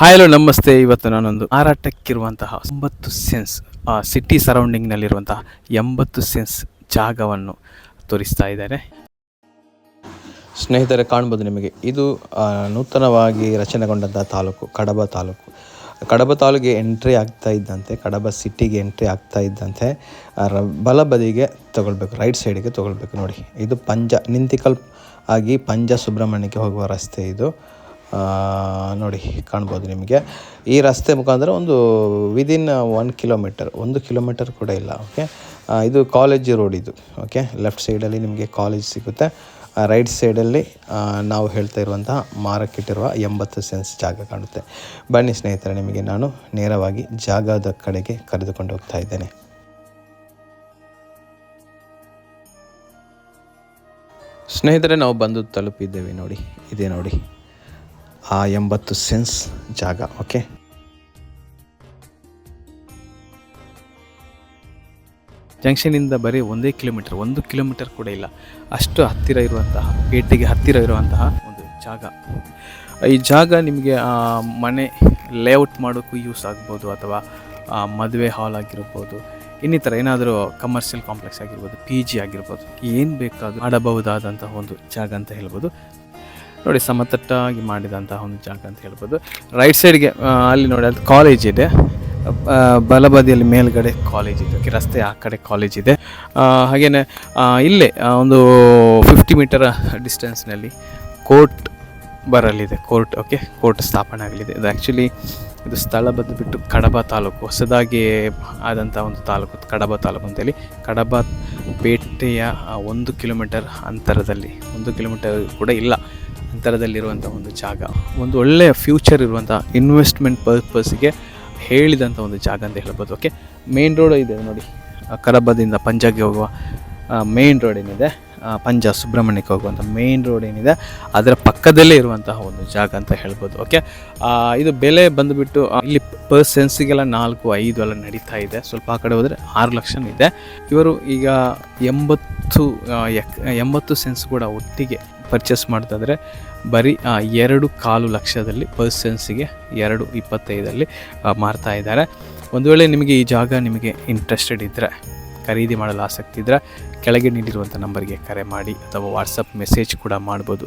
Hi hello ನಮಸ್ತೆ. ಇವತ್ತು ನಾನೊಂದು ಮಾರಾಟಕ್ಕಿರುವಂತಹ ಒಂಬತ್ತು ಸೆನ್ಸ್ ಸಿಟಿ ಸರೌಂಡಿಂಗ್ನಲ್ಲಿರುವಂತಹ ಎಂಬತ್ತು ಸೆನ್ಸ್ ಜಾಗವನ್ನು ತೋರಿಸ್ತಾ ಇದ್ದಾರೆ. ಸ್ನೇಹಿತರೆ ಕಾಣ್ಬೋದು ನಿಮಗೆ. ಇದು ನೂತನವಾಗಿ ರಚನೆಗೊಂಡಂತಹ ತಾಲೂಕು ಕಡಬ ತಾಲೂಕು. ಕಡಬ ತಾಲೂಕಿಗೆ ಎಂಟ್ರಿ ಆಗ್ತಾ ಇದ್ದಂತೆ ಕಡಬ ಸಿಟಿಗೆ ಎಂಟ್ರಿ ಆಗ್ತಾ ಇದ್ದಂತೆ ಬಲ ಬದಿಗೆ ತಗೊಳ್ಬೇಕು ರೈಟ್ ಸೈಡಿಗೆ ತಗೊಳ್ಬೇಕು. ನೋಡಿ ಇದು ಪಂಜ ನಿಂತಿಕಲ್ ಆಗಿ ಪಂಜ ಸುಬ್ರಹ್ಮಣ್ಯಕ್ಕೆ ಹೋಗುವ ರಸ್ತೆ ಇದು. ಆ, ನೋಡಿ, ಕಾಣ್ಬೋದು ನಿಮಗೆ. ಈ ರಸ್ತೆ ಮುಖಾಂತರ ಒಂದು ವಿದಿನ್ ಒನ್ ಕಿಲೋಮೀಟರ್ ಒಂದು ಕಿಲೋಮೀಟರ್ ಕೂಡ ಇಲ್ಲ ಓಕೆ ಇದು ಕಾಲೇಜ್ ರೋಡ್ ಇದು ಓಕೆ ಲೆಫ್ಟ್ ಸೈಡಲ್ಲಿ ನಿಮಗೆ ಕಾಲೇಜ್ ಸಿಗುತ್ತೆ. ರೈಟ್ ಸೈಡಲ್ಲಿ ನಾವು ಹೇಳ್ತಾ ಇರುವಂತಹ ಮಾರಕ್ಕಿಟ್ಟಿರುವ ಎಂಬತ್ತು ಸೆನ್ಸ್ ಜಾಗ ಕಾಣುತ್ತೆ. ಬನ್ನಿ ಸ್ನೇಹಿತರೆ, ನಿಮಗೆ ನಾನು ನೇರವಾಗಿ ಜಾಗದ ಕಡೆಗೆ ಕರೆದುಕೊಂಡು ಹೋಗ್ತಾ ಇದ್ದೇನೆ. ಸ್ನೇಹಿತರೆ, ನಾವು ಬಂದು ತಲುಪಿದ್ದೇವೆ, ನೋಡಿ. ಇದೇ ನೋಡಿ. ಆ ಎಂಬತ್ತು ಸೆನ್ಸ್ ಜಾಗ, ಓಕೆ? ಜಂಕ್ಷನಿಂದ ಬರೀ ಒಂದೇ ಕಿಲೋಮೀಟರ್, ಒಂದು ಕಿಲೋಮೀಟರ್ ಕೂಡ ಇಲ್ಲ. ಅಷ್ಟು ಹತ್ತಿರ ಇರುವಂತಹ ಗೇಟಿಗೆ ಹತ್ತಿರ ಇರುವಂತಹ ಒಂದು ಜಾಗ. ಈ ಜಾಗ ನಿಮಗೆ ಮನೆ ಲೇಔಟ್ ಮಾಡೋಕ್ಕೂ ಯೂಸ್ ಆಗ್ಬೋದು ಅಥವಾ ಮದುವೆ ಹಾಲ್ ಆಗಿರ್ಬೋದು, ಇನ್ನಿತರ ಏನಾದರೂ ಕಮರ್ಷಿಯಲ್ ಕಾಂಪ್ಲೆಕ್ಸ್ ಆಗಿರ್ಬೋದು ಪಿ ಜಿ ಆಗಿರ್ಬೋದು, ಏನು ಬೇಕಾದರೂ ಮಾಡಬಹುದಾದಂತಹ ಒಂದು ಜಾಗ ಅಂತ ಹೇಳ್ಬೋದು. ನೋಡಿ ಸಮತಟ್ಟಾಗಿ ಮಾಡಿದಂತಹ ಒಂದು ಜಾಗ ಅಂತ ಹೇಳ್ಬೋದು. ರೈಟ್ ಸೈಡ್ಗೆ ಅಲ್ಲಿ ನೋಡಿ ಅದು ಕಾಲೇಜ್ ಇದೆ. ಬಲಬದಿಯಲ್ಲಿ ಮೇಲ್ಗಡೆ ಕಾಲೇಜ್ ಇದೆ. ಓಕೆ ರಸ್ತೆ ಆ ಕಡೆ ಕಾಲೇಜ್ ಇದೆ. ಹಾಗೆಯೇ ಇಲ್ಲೇ ಒಂದು ಫಿಫ್ಟಿ ಮೀಟರ್ ಡಿಸ್ಟೆನ್ಸ್ನಲ್ಲಿ ಕೋರ್ಟ್ ಬರಲಿದೆ. ಕೋರ್ಟ್ ಓಕೆ ಕೋರ್ಟ್ ಸ್ಥಾಪನೆ ಆಗಲಿದೆ. ಇದು ಆ್ಯಕ್ಚುಲಿ ಇದು ಸ್ಥಳ ಬಂದುಬಿಟ್ಟು ಕಡಬ ತಾಲೂಕು, ಹೊಸದಾಗಿ ಆದಂಥ ಒಂದು ತಾಲೂಕು, ಕಡಬ ತಾಲೂಕು ಅಂತೇಳಿ ಕಡಬ ಪೇಟೆಯ ಒಂದು ಕಿಲೋಮೀಟರ್ ಅಂತರದಲ್ಲಿ, ಒಂದು ಕಿಲೋಮೀಟರ್ ಕೂಡ ಇಲ್ಲ. ಅಂತರದಲ್ಲಿರುವಂಥ ಒಂದು ಜಾಗ, ಒಂದು ಒಳ್ಳೆಯ ಫ್ಯೂಚರ್ ಇರುವಂಥ ಇನ್ವೆಸ್ಟ್ಮೆಂಟ್ ಪರ್ಪಸ್ಗೆ ಹೇಳಿದಂಥ ಒಂದು ಜಾಗ ಅಂತ ಹೇಳ್ಬೋದು. ಓಕೆ ಮೇನ್ ರೋಡ್ ಇದೆ ನೋಡಿ. ಕರಬದಿಂದ ಪಂಜಾಬ್ಗೆ ಹೋಗುವ ಮೇನ್ ರೋಡ್ ಏನಿದೆ? ಪಂಜಾಬ್ ಪಂಜ ಸುಬ್ರಹ್ಮಣ್ಯಕ್ಕೆ ಹೋಗುವಂಥ ಮೇನ್ ರೋಡ್ ಏನಿದೆ? ಅದರ ಪಕ್ಕದಲ್ಲೇ ಇರುವಂತಹ ಒಂದು ಜಾಗ ಅಂತ ಹೇಳ್ಬೋದು. ಓಕೆ ಇದು ಬೆಲೆ ಬಂದುಬಿಟ್ಟು ಇಲ್ಲಿ ಪರ್ ಸೆನ್ಸಿಗೆಲ್ಲ ನಾಲ್ಕು, ಐದು ಎಲ್ಲ ನಡೀತಾ ಇದೆ. ಸ್ವಲ್ಪ ಆ ಕಡೆ ಹೋದರೆ ಆರು ಲಕ್ಷ ಇದೆ. ಇವರು ಈಗ ಎಂಬತ್ತು ಎಂಬತ್ತು ಸೆನ್ಸ್ ಕೂಡ ಒಟ್ಟಿಗೆ ಪರ್ಚೇಸ್ ಮಾಡ್ತಾಯಿದ್ರೆ ಬರೀ ಎರಡು ಕಾಲು ಲಕ್ಷದಲ್ಲಿ ಪರ್ಸನ್ಸಿಗೆ ಎರಡು ಇಪ್ಪತ್ತೈದಲ್ಲಿ ಮಾರ್ತಾ ಇದ್ದಾರೆ ಒಂದು ವೇಳೆ ನಿಮಗೆ ಈ ಜಾಗ ನಿಮಗೆ ಇಂಟ್ರೆಸ್ಟೆಡ್ ಇದ್ದರೆ ಖರೀದಿ ಮಾಡಲು ಆಸಕ್ತಿ ಇದ್ದರೆ ಕೆಳಗೆ ನೀಡಿರುವಂಥ ನಂಬರ್ಗೆ ಕರೆ ಮಾಡಿ ಅಥವಾ ವಾಟ್ಸಪ್ ಮೆಸೇಜ್ ಕೂಡ ಮಾಡ್ಬೋದು.